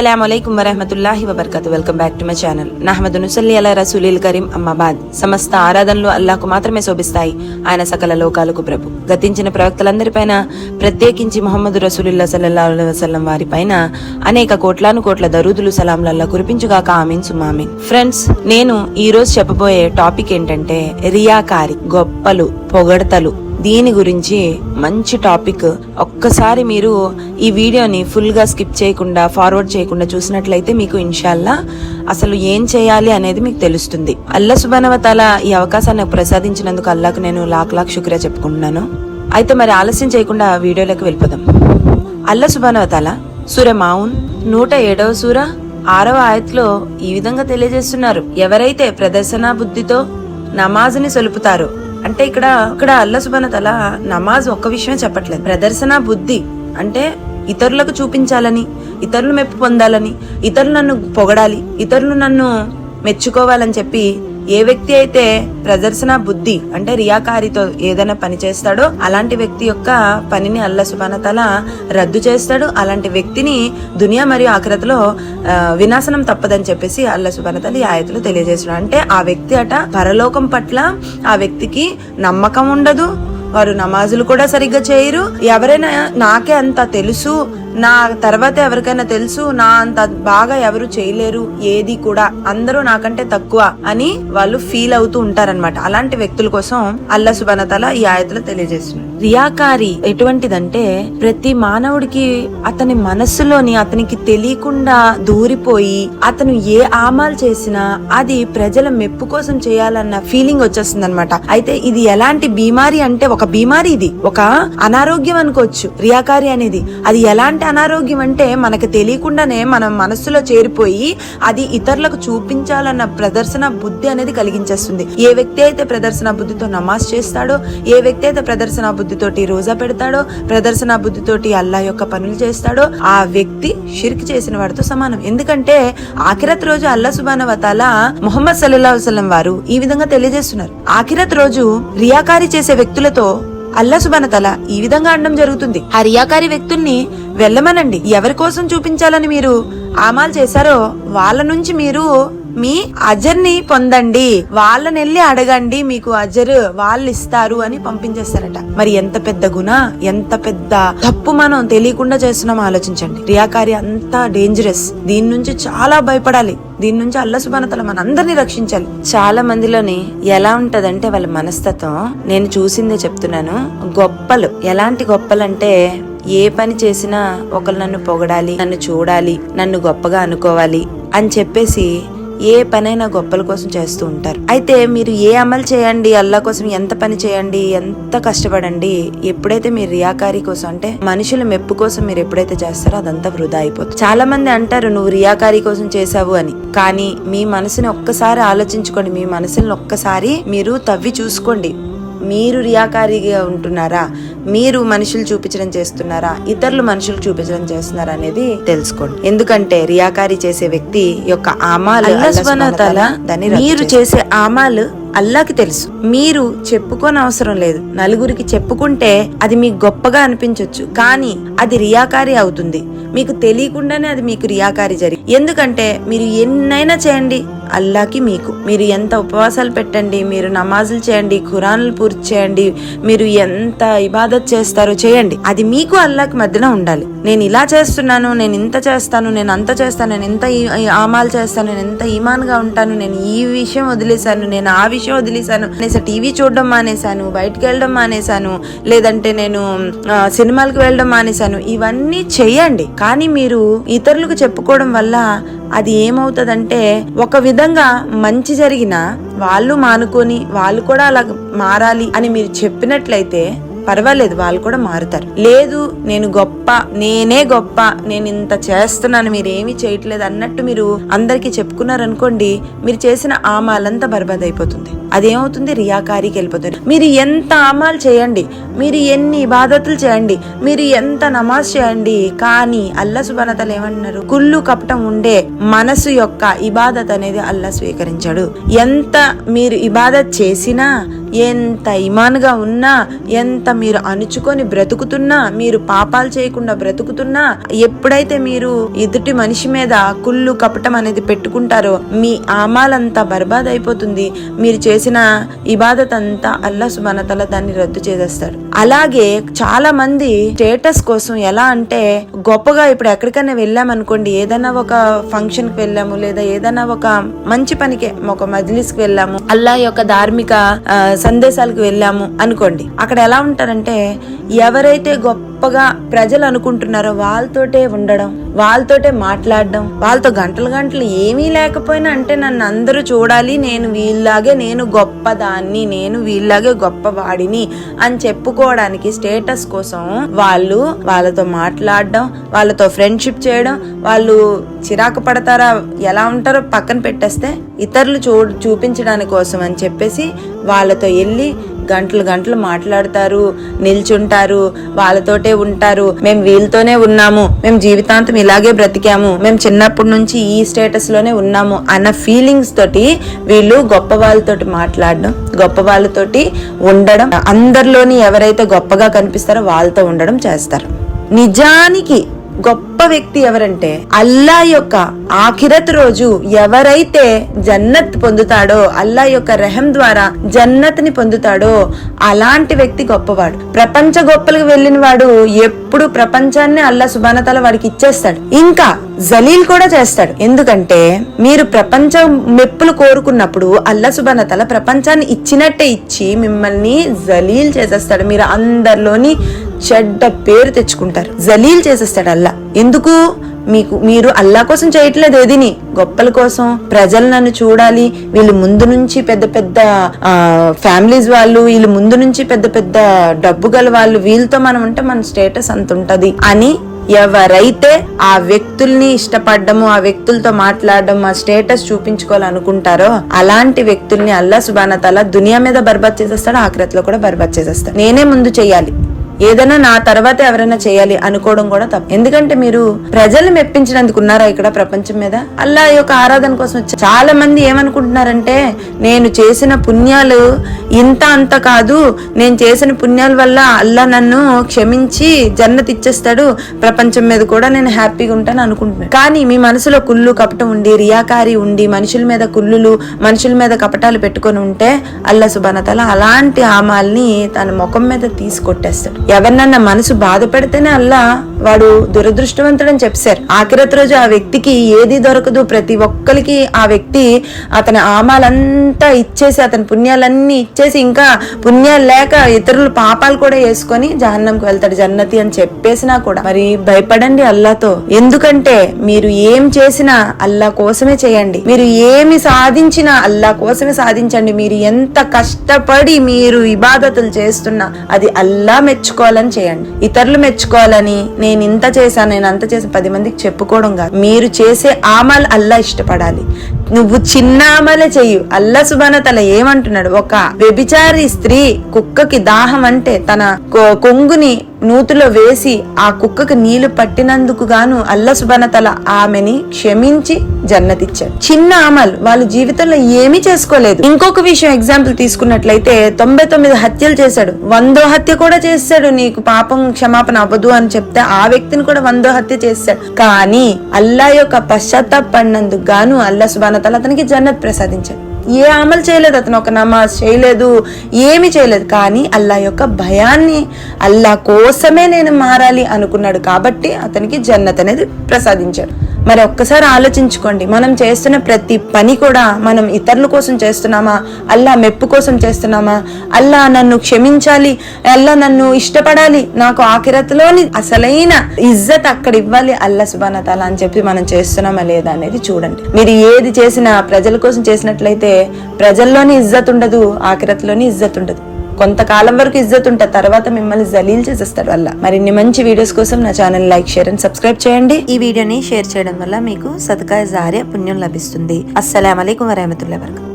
అస్సలం అయికం వరహమతుల్లాహి వబర్కత్ welcome back to my channel నహమద్ నుసల్లి అలా రసూలీల్ కరీం అమ్మాబాద్ సమస్త ఆరాధనలు అల్లాకు మాత్రమే శోభిస్తాయి ఆయన సకల లోకాలకు ప్రభు గతించిన ప్రవక్తలందరిపైన ప్రత్యేకించి మొహమ్మద్ రసూలుల్లా సల్లల్లా వసల్లం వారిపైన అనేక కోట్లాను కోట్ల దరుదులు సలాంలల్లా కురిపించుగాక ఆమీన్ సుమామీన్ ఫ్రెండ్స్ నేను ఈ రోజు చెప్పబోయే టాపిక్ ఏంటంటే రియాకారి గొప్పలు పొగడతలు దీని గురించి మంచి టాపిక్. ఒక్కసారి మీరు ఈ వీడియోని ఫుల్గా స్కిప్ చేయకుండా ఫార్వర్డ్ చేయకుండా చూసినట్లయితే మీకు ఇన్షాల్లా అసలు ఏం చేయాలి అనేది మీకు తెలుస్తుంది. అల్లా సుబానవతాల ఈ అవకాశాన్ని ప్రసాదించినందుకు అల్లాకు నేను లాక్ లాక్ శుక్ర చెప్పుకుంటున్నాను. అయితే మరి ఆలస్యం చేయకుండా వీడియోలోకి వెళ్ళిపోదాం. అల్లా సుబానవతాల సూర మావున్ నూట ఏడవ సూర ఆరవ ఆయత్లో ఈ విధంగా తెలియజేస్తున్నారు. ఎవరైతే ప్రదర్శన బుద్ధితో నమాజుని సొలుపుతారో అంటే ఇక్కడ ఇక్కడ అల్ల సుబన తల నమాజ్ ఒక్క విషయం చెప్పట్లేదు. ప్రదర్శన బుద్ధి. అంటే ఇతరులకు చూపించాలని ఇతరులు మెప్పు పొందాలని ఇతరులు నన్ను పొగడాలి ఇతరులు నన్ను మెచ్చుకోవాలని చెప్పి ఏ వ్యక్తి అయితే ప్రదర్శన బుద్ధి అంటే రియాకారితో ఏదైనా పని చేస్తాడో అలాంటి వ్యక్తి యొక్క పనిని అల్ల సుబానతల రద్దు చేస్తాడు. అలాంటి వ్యక్తిని దునియా మరియు ఆఖరతలో వినాశనం తప్పదని చెప్పేసి అల్ల సుబానతల ఈ ఆయతలు తెలియజేస్తాడు అంటే ఆ వ్యక్తి అట పరలోకం పట్ల ఆ వ్యక్తికి నమ్మకం ఉండదు. వారు నమాజులు కూడా సరిగ్గా చేయరు. ఎవరైనా నాకే అంత తెలుసు నా తర్వాత ఎవరికైనా తెలుసు నా అంత బాగా ఎవరు చేయలేరు ఏది కూడా అందరూ నాకంటే తక్కువ అని వాళ్ళు ఫీల్ అవుతూ ఉంటారనమాట అలాంటి వ్యక్తుల కోసం అల్లా సుబనతల ఈ ఆయతలు తెలియజేస్తుంది రియాకారి ఎటువంటిదంటే ప్రతి మానవుడికి అతని మనస్సులోని అతనికి తెలియకుండా దూరిపోయి అతను ఏ ఆమాలు చేసినా అది ప్రజల మెప్పు కోసం చేయాలన్న ఫీలింగ్ వచ్చేస్తుంది అనమాట అయితే ఇది ఎలాంటి బీమారి అంటే ఒక బీమారి ఇది. ఒక అనారోగ్యం అనుకోవచ్చు రియాకారి అనేది. అది ఎలాంటి అనారోగ్యం అంటే మనకు తెలియకుండానే మనం మనస్సులో చేరిపోయి అది ఇతరులకు చూపించాలన్న ప్రదర్శన బుద్ధి అనేది కలిగించేస్తుంది. ఏ వ్యక్తి అయితే ప్రదర్శన బుద్ధితో నమాజ్ చేస్తాడో ఏ వ్యక్తి అయితే ప్రదర్శన బుద్ధితోటి రోజా పెడతాడో ప్రదర్శన బుద్ధితోటి అల్లా యొక్క పనులు చేస్తాడో ఆ వ్యక్తి షిర్క్ చేసిన వాడితో సమానం. ఎందుకంటే ఆఖిరత్ రోజు అల్లా సుబాన వతాల మొహమ్మద్ సల్లాహు వసలం వారు ఈ విధంగా తెలియజేస్తున్నారు. ఆఖిరత్ రోజు రియాకారి చేసే వ్యక్తులతో అల్లా సుబాన తల ఈ విధంగా అనడం జరుగుతుంది. ఆ రియాకారి వ్యక్తుల్ని వెళ్ళమనండి. ఎవరి కోసం చూపించాలని మీరు ఆమాలు చేశారో వాళ్ళ నుంచి మీరు మీ అజర్ని పొందండి. వాళ్ళని వెళ్ళి అడగండి మీకు అజర్ వాళ్ళు ఇస్తారు అని పంపించేస్తారట. మరి ఎంత పెద్ద గుణ? ఎంత పెద్ద తప్పు మనం తెలియకుండా చేస్తున్నాం ఆలోచించండి. రియాకారి అంత డేంజరస్ దీని నుంచి చాలా భయపడాలి. దీని నుంచి అల్ల సుబానతల మనందరినీ రక్షించాలి. చాలా మందిలోని ఎలా ఉంటదంటే వాళ్ళ మనస్తత్వం నేను చూసిందే చెప్తున్నాను. గొప్పలు. ఎలాంటి గొప్పలంటే ఏ పని చేసినా ఒకరు నన్ను పొగడాలి నన్ను చూడాలి నన్ను గొప్పగా అనుకోవాలి అని చెప్పేసి ఏ పనైనా గొప్పల కోసం చేస్తూ ఉంటారు. అయితే మీరు ఏ అమలు చేయండి అల్లా కోసం ఎంత పని చేయండి ఎంత కష్టపడండి ఎప్పుడైతే మీరు రియాకారి కోసం అంటే మనుషుల మెప్పు కోసం మీరు ఎప్పుడైతే చేస్తారో అదంతా వృధా అయిపోతుంది. చాలా మంది అంటారు నువ్వు రియాకారి కోసం చేసావు అని. కానీ మీ మనసుని ఒక్కసారి ఆలోచించుకోండి. మీ మనసుని ఒక్కసారి మీరు తవ్వి చూసుకోండి. మీరు రియాకారిగా ఉంటున్నారా? మీరు మనుషులు చూపించడం చేస్తున్నారా? ఇతరులు మనుషులు చూపించడం చేస్తున్నారా అనేది తెలుసుకోండి. ఎందుకంటే రియాకారి చేసే వ్యక్తి యొక్క ఆమాలు దాన్ని మీరు చేసే ఆమాలు అల్లాకి తెలుసు. మీరు చెప్పుకోనవసరం లేదు. నలుగురికి చెప్పుకుంటే అది మీకు గొప్పగా అనిపించవచ్చు కానీ అది రియాకారి అవుతుంది. మీకు తెలియకుండానే అది మీకు రియాకారి జరిగి ఎందుకంటే మీరు ఎన్నైనా చేయండి అల్లాకి మీకు. మీరు ఎంత ఉపవాసాలు పెట్టండి మీరు నమాజులు చేయండి ఖురాన్లు పూర్తి చేయండి మీరు ఎంత ఇబాదత్ చేస్తారో చేయండి. అది మీకు అల్లాకి మధ్యన ఉండాలి. నేను ఇలా చేస్తున్నాను నేను ఇంత చేస్తాను నేను అంత చేస్తాను నేను ఎంత ఈ- ఆమాలు చేస్తాను నేను ఎంత ఈమాన్గా ఉంటాను నేను ఈ విషయం వదిలేశాను నేను ఆ విషయం వదిలేశాను. అనేసి టీవీ చూడడం మానేశాను బయటికి వెళ్ళడం మానేశాను లేదంటే నేను సినిమాలకు వెళ్ళడం మానేశాను. ఇవన్నీ చేయండి కానీ మీరు ఇతరులకు చెప్పుకోవడం వల్ల అది ఏమవుతుందంటే ఒక విధంగా మంచి జరిగిన వాళ్ళు మానుకొని వాళ్ళు కూడా అలా మారాలి అని మీరు చెప్పినట్లయితే పర్వాలేదు వాళ్ళు కూడా మారుతారు. లేదు నేను గొప్ప నేనే గొప్ప నేను ఇంత చేస్తున్నాను మీరు ఏమీ చేయట్లేదు అన్నట్టు మీరు అందరికీ చెప్పుకున్నారనుకోండి మీరు చేసిన ఆమాలంతా బర్బాద్ అయిపోతుంది. అదేమవుతుంది? రియాకారికి వెళ్ళిపోతుంది. మీరు ఎంత ఆమాలు చేయండి మీరు ఎన్ని ఇబాదతులు చేయండి మీరు ఎంత నమాజ్ చేయండి కానీ అల్లా సుబానతలు ఏమంటున్నారు కుళ్ళు కపటం ఉండే మనసు యొక్క ఇబాదత్ అనేది అల్లా స్వీకరించాడు. ఎంత మీరు ఇబాదత్ చేసినా ఎంత ఇమాన్గా ఉన్నా ఎంత మీరు అణుచుకొని బ్రతుకుతున్నా మీరు పాపాలు చేయకుండా బ్రతుకుతున్నా ఎప్పుడైతే మీరు ఎదుటి మనిషి మీద కుళ్ళు కపటం అనేది పెట్టుకుంటారో మీ ఆమాలంతా బర్బాద్ అయిపోతుంది మీరు చేసిన ఇబాదత్ అంతా అల్లా సుబానతల దాన్ని రద్దు చేసేస్తాడు. అలాగే చాలా మంది స్టేటస్ కోసం ఎలా అంటే గొప్పగా ఇప్పుడు ఎక్కడికైనా వెళ్ళామనుకోండి ఏదైనా ఒక ఫంక్షన్కి వెళ్ళాము లేదా ఏదైనా ఒక మంచి పనికి ఒక మజ్లిస్కి వెళ్ళాము అల్లా యొక్క ధార్మిక సందేశాలకు వెళ్ళాము అనుకోండి. అక్కడ ఎలా ఉంటారంటే ఎవరైతే గొప్పగా ప్రజలు అనుకుంటున్నారో వాళ్ళతోటే ఉండడం వాళ్ళతోటే మాట్లాడడం వాళ్ళతో గంటలు గంటలు ఏమీ లేకపోయినా అంటే నన్ను అందరూ చూడాలి నేను వీళ్ళలాగే నేను గొప్పదాన్ని నేను వీళ్ళలాగే గొప్పవాడిని అని చెప్పుకోవడానికి స్టేటస్ కోసం వాళ్ళు వాళ్ళతో మాట్లాడడం వాళ్ళతో ఫ్రెండ్షిప్ చేయడం వాళ్ళు చిరాకు పడతారా ఎలా ఉంటారో పక్కన పెట్టేస్తే ఇతరులు చూ చూపించడానికి కోసం అని చెప్పేసి వాళ్ళతో వెళ్ళి గంటలు గంటలు మాట్లాడతారు నిల్చుంటారు వాళ్ళతోటే ఉంటారు. మేము వీళ్ళతోనే ఉన్నాము. మేము జీవితాంతం ఇలాగే బ్రతికాము. మేము చిన్నప్పటి నుంచి ఈ స్టేటస్లోనే ఉన్నాము అన్న ఫీలింగ్స్ తోటి వీళ్ళు గొప్ప వాళ్ళతోటి మాట్లాడడం గొప్ప వాళ్ళతోటి ఉండడం అందరిలోని ఎవరైతే గొప్పగా కనిపిస్తారో వాళ్ళతో ఉండడం చేస్తారు. నిజానికి గొప్ప వ్యక్తి ఎవరంటే అల్లా యొక్క ఆఖిరత్ రోజు ఎవరైతే జన్నత్ పొందుతాడో అల్లా యొక్క రెహం ద్వారా జన్నత్ని పొందుతాడో అలాంటి వ్యక్తి గొప్పవాడు. ప్రపంచ గొప్పలకు వెళ్ళిన వాడు ఎప్పుడు ప్రపంచాన్ని అల్లా సుబానతల వాడికి ఇచ్చేస్తాడు. ఇంకా జలీల్ కూడా చేస్తాడు. ఎందుకంటే మీరు ప్రపంచ మెప్పులు కోరుకున్నప్పుడు అల్లా సుబానతల ప్రపంచాన్ని ఇచ్చినట్టే ఇచ్చి మిమ్మల్ని జలీల్ చేసేస్తాడు. మీరు అందరిలోని చెడ్డ పేరు తెచ్చుకుంటారు. జలీల్ చేసేస్తాడు అల్లా. ఎందుకు? మీకు మీరు అల్లా కోసం చేయట్లేదు ఏదిని? గొప్పల కోసం. ప్రజలు నన్ను చూడాలి. వీళ్ళు ముందు నుంచి పెద్ద పెద్ద ఫ్యామిలీస్ వాళ్ళు వీళ్ళు ముందు నుంచి పెద్ద పెద్ద డబ్బు గల వాళ్ళు వీళ్ళతో మనం ఉంటే మన స్టేటస్ అంత ఉంటది. అని ఎవరైతే ఆ వ్యక్తుల్ని ఇష్టపడడము ఆ వ్యక్తులతో మాట్లాడడం ఆ స్టేటస్ చూపించుకోవాలనుకుంటారో అలాంటి వ్యక్తుల్ని అల్లా సుబానతల దునియా మీద బర్బాద్ చేసేస్తాడు ఆఖరత్లో కూడా బర్బాద్ చేసేస్తాడు. నేనే ముందు చేయాలి ఏదైనా నా తర్వాత ఎవరైనా చేయాలి అనుకోవడం కూడా తప్పు. ఎందుకంటే మీరు ప్రజలు మెప్పించినందుకు ఉన్నారా ఇక్కడ ప్రపంచం మీద? అల్లా యొక్క ఆరాధన కోసం వచ్చారు చాలా మంది ఏమనుకుంటున్నారంటే నేను చేసిన పుణ్యాలు ఇంత అంత కాదు నేను చేసిన పుణ్యాల వల్ల అల్లా నన్ను క్షమించి జన్నత్ ఇచ్చేస్తాడు ప్రపంచం మీద కూడా నేను హ్యాపీగా ఉంటాను అనుకుంటున్నాను. కానీ మీ మనసులో కుళ్ళు కపటం ఉండి రియాకారి ఉండి మనుషుల మీద కుళ్ళులు మనుషుల మీద కపటాలు పెట్టుకొని ఉంటే అల్లా సుబానతల అలాంటి ఆమాల్ని తన ముఖం మీద తీసుకొట్టేస్తాడు ఎవరినన్నా మనసు బాధ పెడితేనే అల్లా వాడు దురదృష్టవంతుడని చెప్పారు. ఆఖరత్ రోజు ఆ వ్యక్తికి ఏది దొరకదు ప్రతి ఒక్కరికి ఆ వ్యక్తి అతని ఆమాలంతా ఇచ్చేసి అతని పుణ్యాలన్నీ ఇచ్చేసి ఇంకా పుణ్యాలు లేక ఇతరుల పాపాలు కూడా వేసుకొని జహన్నంకి వెళ్తాడు జన్నతి అని చెప్పేసినా కూడా. మరి భయపడండి అల్లాతో. ఎందుకంటే మీరు ఏం చేసినా అల్లా కోసమే చేయండి. మీరు ఏమి సాధించినా అల్లా కోసమే సాధించండి. మీరు ఎంత కష్టపడి మీరు ఇబాదతులు చేస్తున్నా అది అల్లా మెచ్చుకోవాలని చేయండి. ఇతరులు మెచ్చుకోవాలని నేను ఇంత చేశాను నేను అంత చేసి పది మందికి చెప్పుకోవడం కాదు. మీరు చేసే ఆమల్ అల్లా ఇష్టపడాలి. నువ్వు చిన్న ఆమలే చెయ్యు. అల్లా సుబాన తల ఏమంటున్నాడు? ఒక వ్యభిచారి స్త్రీ కుక్కకి దాహం అంటే తన కొ- కొంగుని నూతిలో వేసి ఆ కుక్కకు నీళ్ళు పట్టినందుకు గాను అల్లా ఆమెని క్షమించి జన్నతిచ్చాడు చిన్న అమల్ వాళ్ళ జీవితంలో ఏమీ చేసుకోలేదు. ఇంకొక విషయం ఎగ్జాంపుల్ తీసుకున్నట్లయితే తొంభై తొమ్మిది హత్యలు చేశాడు. వందో హత్య కూడా చేశాడు నీకు పాపం క్షమాపణ అవ్వదు అని చెప్తే ఆ వ్యక్తిని కూడా వందో హత్య చేశాడు కానీ అల్లా యొక్క పశ్చాత్తాపడినందుకు గాను అల్లా సుబానతల అతనికి జన్నత్ ప్రసాదించాడు. ఏ అమలు చేయలేదు అతను ఒక నమాజ్ చేయలేదు ఏమి చేయలేదు. కానీ అల్లా యొక్క భయాన్ని అల్లా కోసమే నేను మారాలి అనుకున్నాడు. కాబట్టి అతనికి జన్నత్ అనేది ప్రసాదించాడు. మరి ఒక్కసారి ఆలోచించుకోండి. మనం చేస్తున్న ప్రతి పని కూడా మనం ఇతరుల కోసం చేస్తున్నామా? అల్లా మెప్పు కోసం చేస్తున్నామా? అల్లా నన్ను క్షమించాలి అల్లా నన్ను ఇష్టపడాలి నాకు ఆఖిరతలోని అసలైన ఇజ్జత్ అక్కడ ఇవ్వాలి అల్లా సుబాన అని చెప్పి మనం చేస్తున్నామా లేదా అనేది చూడండి. మీరు ఏది చేసినా ప్రజల కోసం చేసినట్లయితే ప్రజల్లోని ఇజ్జత్ ఉండదు ఆఖిరత్లోని ఇజ్జత్ ఉండదు. కొంతకాలం వరకు ఇజ్జత్ ఉంటుంది తర్వాత మిమ్మల్ని జలీల్ చేసేస్తాడు వల్ల మరిన్ని మంచి వీడియోస్ కోసం నా channel like share and subscribe చేయండి. ఈ వీడియోని షేర్ చేయడం వల్ల మీకు సదకా జారే పుణ్యం లభిస్తుంది. అస్సలం వరహమతుల్లా వరకు